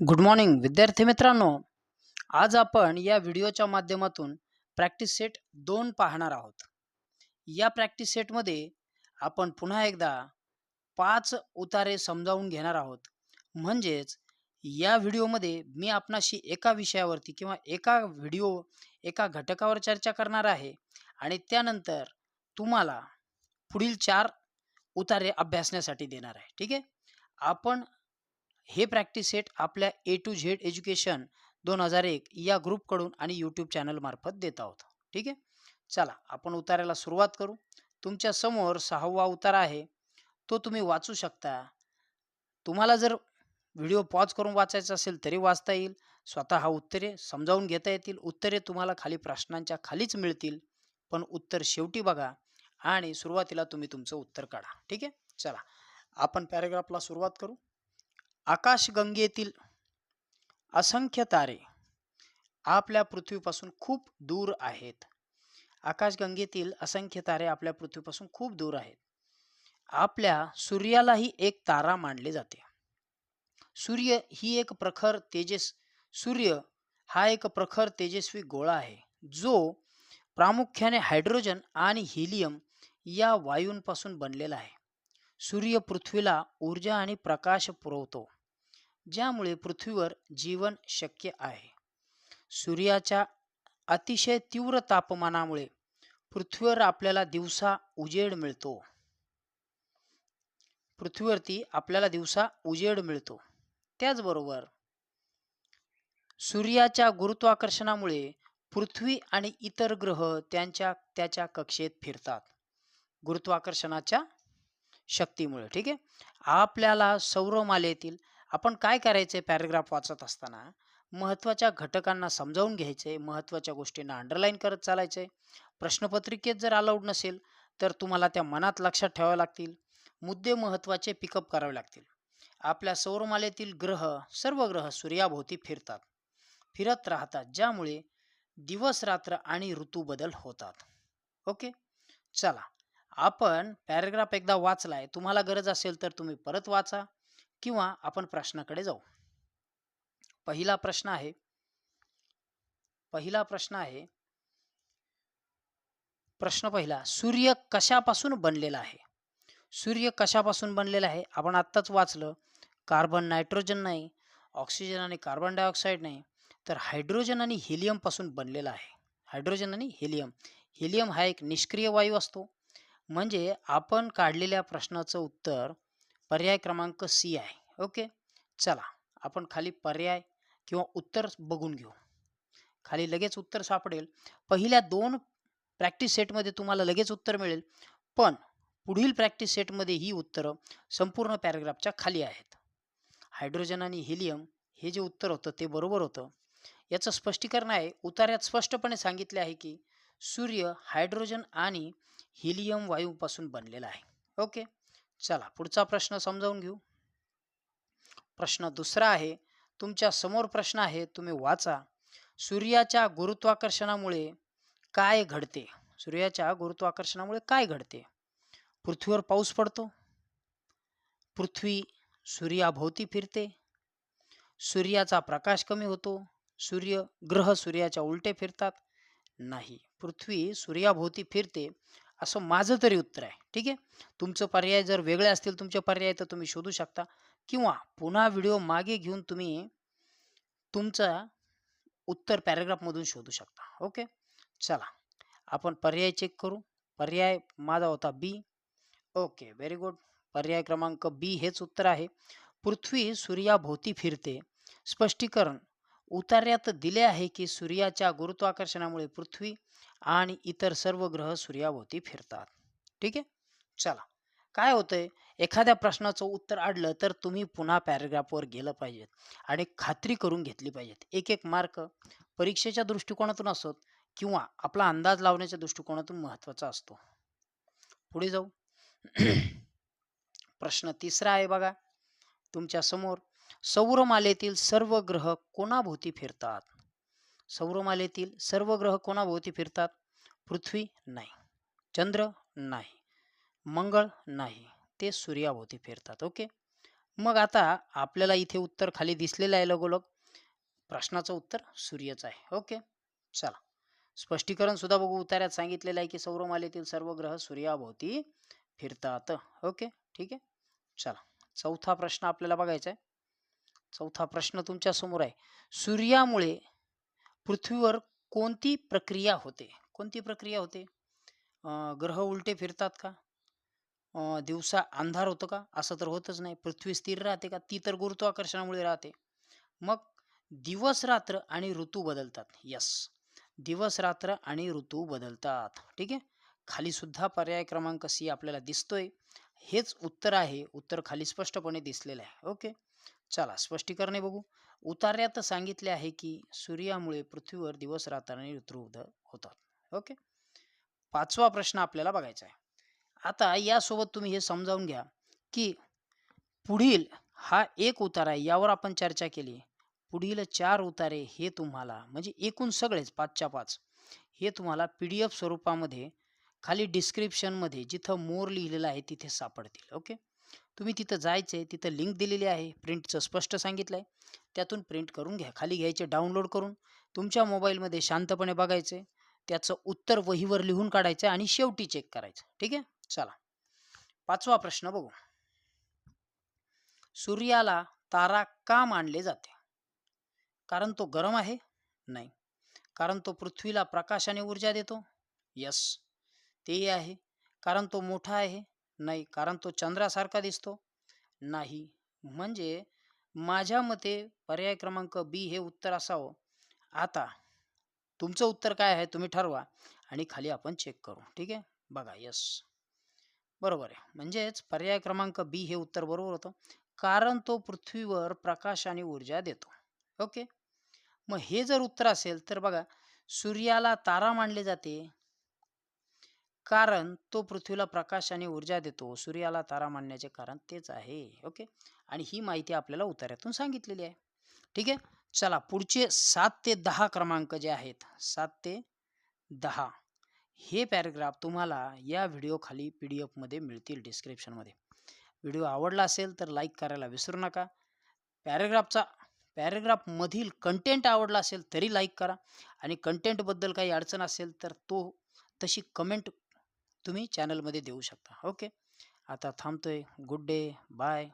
Good morning विद्यार्थी मित्रांनो. आज आपण या व्हिडिओच्या माध्यमातून प्रॅक्टिस सेट दोन पाहणार आहोत. या प्रॅक्टिस सेटमध्ये आपण पुन्हा एकदा पाच उतारे समजावून घेणार आहोत. म्हणजेच या व्हिडिओमध्ये मी आपणाशी एका विषयावरती किंवा एका व्हिडिओ एका घटकावर चर्चा करणार आहे आणि त्यानंतर तुम्हाला पुढील चार उतारे अभ्यासण्यासाठी देणार आहे. ठीक आहे? आपण हे प्रॅक्टिस सेट आपल्या ए टू झेड एज्युकेशन दोन हजार एक या ग्रुपकडून आणि यूट्यूब चॅनलमार्फत देत आहोत. ठीक आहे? चला आपण उतारायला सुरुवात करू. तुमच्यासमोर सहावा उतारा आहे. तो तुम्ही वाचू शकता. तुम्हाला जर व्हिडिओ पॉज करून वाचायचा असेल तरी वाचता येईल. स्वतः हा उत्तरे समजावून घेता येतील. उत्तरे तुम्हाला खाली प्रश्नांच्या खालीच मिळतील. पण उत्तर शेवटी बघा आणि सुरुवातीला तुम्ही तुमचं उत्तर काढा. ठीक आहे? चला आपण पॅरेग्राफला सुरुवात करू. आकाशगंगेतील असंख्य तारे आपल्या पृथ्वीपासून खूप दूर आहेत. आकाशगंगेतील असंख्य तारे आपल्या पृथ्वीपासून खूप दूर आहेत. आपल्या सूर्यालाही एक तारा मानले जाते. सूर्य ही एक प्रखर तेजस सूर्य हा एक प्रखर तेजस्वी गोळा आहे जो प्रामुख्याने हायड्रोजन आणि हिलियम या वायूंपासून बनलेला आहे. सूर्य पृथ्वीला ऊर्जा आणि प्रकाश पुरवतो ज्यामुळे पृथ्वीवर जीवन शक्य आहे. सूर्याच्या अतिशय तीव्र तापमानामुळे पृथ्वीवर आपल्याला दिवसा उजेड मिळतो. पृथ्वीवरती आपल्याला दिवसा उजेड मिळतो. त्याचबरोबर सूर्याच्या गुरुत्वाकर्षणामुळे पृथ्वी आणि इतर ग्रह त्यांच्या त्याच्या कक्षेत फिरतात. गुरुत्वाकर्षणाच्या शक्तीमुळे ठीक आहे? आपल्याला सौरमालेतील आपण काय करायचे पॅरेग्राफ वाचत असताना? महत्त्वाच्या घटकांना समजावून घ्यायचे महत्त्वाच्या गोष्टींना अंडरलाईन करत चालायचे. प्रश्नपत्रिकेत जर अलाउड नसेल तर तुम्हाला त्या मनात लक्षात ठेवावे लागतील. मुद्दे महत्त्वाचे पिकअप करावे लागतील. आपल्या सौरमालेतील ग्रह सर्व ग्रह सूर्याभोवती फिरतात. फिरत राहतात ज्यामुळे दिवस रात्र आणि ऋतू बदल होतात. ओके? चला. आपण पॅरेग्राफ एकदा वाचलाय तुम्हाला गरज असेल तर तुम्ही परत वाचा किंवा आपण प्रश्नाकडे जाऊ. पहिला प्रश्न आहे पहिला प्रश्न आहे प्रश्न पहिला सूर्य कशापासून बनलेला आहे? सूर्य कशापासून बनलेला आहे? आपण आत्ताच वाचलं कार्बन नायट्रोजन नाही ऑक्सिजन आणि कार्बन डायऑक्साईड नाही तर हायड्रोजन आणि हिलियमपासून बनलेला आहे. हायड्रोजन आणि हिलियम हिलियम हा एक निष्क्रिय वायू असतो. म्हणजे आपण काढलेल्या प्रश्नाचं उत्तर पर्याय क्रमांक सी आहे. ओके? चला आपण खाली पर्याय किंवा उत्तर बघून घेऊ. खाली लगेच उत्तर सापडेल. पहिल्या दोन प्रॅक्टिस सेटमध्ये तुम्हाला लगेच उत्तर मिळेल पण पुढील प्रॅक्टिस सेटमध्ये ही उत्तरं संपूर्ण पॅरेग्राफच्या खाली आहेत. हायड्रोजन आणि हिलियम हे जे उत्तर होतं ते बरोबर होतं. याचं स्पष्टीकरण आहे. उतार्यात स्पष्टपणे सांगितले आहे की सूर्य हायड्रोजन आणि हिलियम वायूपासून बनलेला आहे. ओके चला पुढचा प्रश्न समजावून घेऊ. प्रश्न दुसरा आहे तुमच्यासमोर प्रश्न आहे तुम्ही वाचा. सूर्याच्या गुरुत्वाकर्षणामुळे काय घडते? सूर्याच्या गुरुत्वाकर्षणामुळे काय घडते? पृथ्वीवर पाऊस पडतो. पृथ्वी सूर्याभोवती फिरते. सूर्याचा प्रकाश कमी होतो. सूर्य ग्रह सूर्याच्या उलटे फिरतात. नाही पृथ्वी सूर्याभोवती फिरते. असं माझं तरी उत्तर आहे. ठीक आहे? तुमचं पर्याय जर वेगळे असतील तुमचे पर्याय तर तुम्ही शोधू शकता. किंवा पुन्हा व्हिडिओ मागे घेऊन तुम्ही तुमचं उत्तर पॅरेग्राफमधून शोधू शकता. ओके? चला आपण पर्याय चेक करू. पर्याय माझा होता बी ओके व्हेरी गुड पर्याय क्रमांक बी हेच उत्तर आहे. पृथ्वी सूर्याभोवती फिरते. स्पष्टीकरण उतार्यात दिले आहे की सूर्याच्या गुरुत्वाकर्षणामुळे पृथ्वी आणि इतर सर्व ग्रह सूर्याभोवती फिरतात. ठीक आहे? चला. काय होतंय? एखाद्या प्रश्नाचं उत्तर आडलं तर तुम्ही पुन्हा पॅरेग्राफवर गेलं पाहिजेत आणि खात्री करून घेतली पाहिजेत. एक एक मार्क परीक्षेच्या दृष्टिकोनातून असोत किंवा आपला अंदाज लावण्याच्या दृष्टिकोनातून महत्त्वाचा असतो. पुढे जाऊ. प्रश्न तिसरा आहे बघा. तुमच्यासमोर सौरमालेतील सर्व ग्रह कोणाभोवती फिरतात? सौरमालेतील सर्व ग्रह कोणाभोवती फिरतात? पृथ्वी नाही चंद्र नाही मंगळ नाही ते सूर्याभोवती फिरतात ओके? मग आता आपल्याला इथे उत्तर खाली दिसलेलं आहे लगोलग. प्रश्नाचं उत्तर सूर्यच आहे ओके? चला. स्पष्टीकरण सुद्धा बघू. उतार्यात सांगितलेलं आहे की सौरमालेतील सर्व ग्रह सूर्याभोवती फिरतात ओके? ठीक आहे? चला. चौथा प्रश्न आपल्याला बघायचा आहे. चौथा प्रश्न तुमच्यासमोर आहे. सूर्यामुळे पृथ्वीवर कोणती प्रक्रिया होते? कोणती प्रक्रिया होते? ग्रह उलटे फिरतात का? दिवसा अंधार होतो का? असं तर होतच नाही. पृथ्वी स्थिर राहते का? ती तर गुरुत्वाकर्षणामुळे राहते. मग दिवस रात्र आणि ऋतू बदलतात. यस. दिवस रात्र आणि ऋतू बदलतात. ठीक आहे? खाली सुद्धा पर्याय क्रमांक सी आपल्याला दिसतोय. हेच उत्तर आहे. उत्तर खाली स्पष्टपणे दिसलेलं आहे. ओके? चला स्पष्टीकरणे बघू. उतार्यात सांगितले आहे की सूर्यामुळे पृथ्वीवर दिवस रात्र आणि होतात. ओके? पाचवा प्रश्न आपल्याला बघायचा आहे. आता यासोबत तुम्ही हे समजावून घ्या की पुढील हा एक उतारा आहे यावर आपण चर्चा केली. पुढील चार उतारे हे तुम्हाला म्हणजे एकूण सगळेच पाचच्या पाच हे तुम्हाला पी डी एफ स्वरूपामध्ये खाली डिस्क्रिप्शनमध्ये जिथं मोर लिहिलेलं आहे तिथे सापडतील. ओके? तुम्ही तिथं जायचं आहे तिथं लिंक दिलेली आहे प्रिंटचं स्पष्ट सांगितलं आहे त्यातून प्रिंट करून घ्या खाली घ्यायचे डाउनलोड करून. तुमच्या मोबाईलमध्ये शांतपणे बघायचे त्याचं उत्तर वहीवर लिहून काढायचं आणि शेवटी चेक करायचं. ठीक आहे? चला. पाचवा प्रश्न बघू. सूर्याला तारा का मानले जाते? कारण तो गरम आहे? नाही. कारण तो पृथ्वीला प्रकाशाने ऊर्जा देतो? यस तेही आहे. कारण तो मोठा आहे? नाही कारण तो चंद्रासारखा दिसतो. नाही म्हणजे माझ्या मते पर्याय क्रमांक बी हे उत्तर असावं. आता तुमचं उत्तर काय आहे तुम्ही ठरवा आणि खाली आपण चेक करू ठीक आहे? बघा यस बरोबर आहे. म्हणजेच पर्याय क्रमांक बी हे उत्तर बरोबर होतं कारण तो पृथ्वीवर प्रकाश आणि ऊर्जा देतो. ओके? मग हे जर उत्तर असेल तर बघा सूर्याला तारा मानले जाते कारण तो पृथ्वीला प्रकाश आणि ऊर्जा देतो. सूर्याला तारा मानण्याचे कारण तेच आहे. ओके? आणि ही माहिती आपल्याला उतार्यातून सांगितलेली आहे. ठीक आहे? चला पुढचे सात ते दहा क्रमांक जे आहेत सात ते दहा हे पॅरेग्राफ तुम्हाला या व्हिडिओ खाली पी डी एफमध्ये मिळतील डिस्क्रिप्शनमध्ये व्हिडिओ आवडला असेल तर लाईक करायला विसरू नका. पॅरेग्राफचा पॅरेग्राफमधील कंटेंट आवडला असेल तरी लाईक करा. आणि कंटेंटबद्दल काही अडचण असेल तर तो तशी कमेंट तुम्ही चॅनलमध्ये देऊ शकता. ओके? आता थांबतोय. Good day. बाय.